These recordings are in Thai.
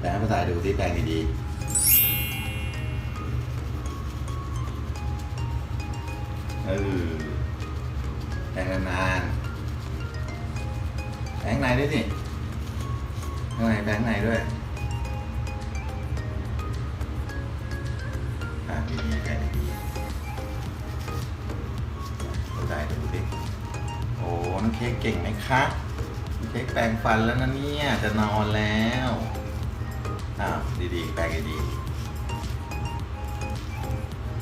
แปลงให้ภาษาดูสิแปลงดีๆ เออแปลงนานๆแปลงข้งในด้วยสิข้างในแปลงข้งในด้วยอะดีๆแปลงดีๆภาษาดูสิโอ้น้องเค้กเก่งไหมคะเค้กแปรงฟันแล้วนะเนี่ย จะนอนแล้ว อ้าวดีๆแปรงดีๆ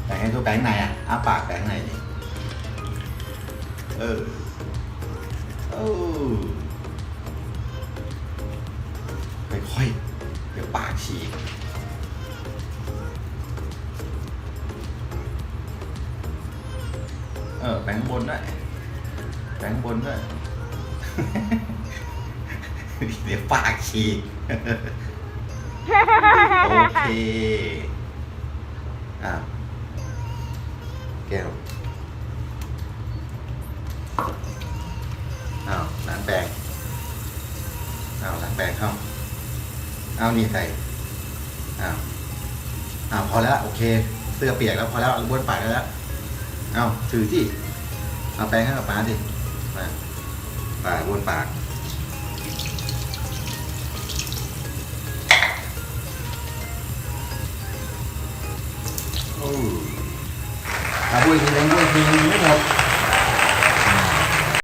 แปรงให้ทั่วแปรงในอะอ้าปากแปรงในดิเออโอ้ค่อยๆเดี๋ยวปากฉีกเออแปรงบนด้วยแบงบนด้วย เดี๋ยวปากฉีก โอเคอะแก้วอ้าวล้างแปรงอ้าวล้างแปรงเข้าอ้าวนี่ใส่อ้าวอ้าวพอแล้วโอเค เสื้อเปียกแล้วพอแล้วบ้วนปากแล้วอ้าวถือที่เอาแปรงให้กับป้าดิมาปากบนปาก โอ้อาบุยทีนึงบุยทีนึงไม่หมด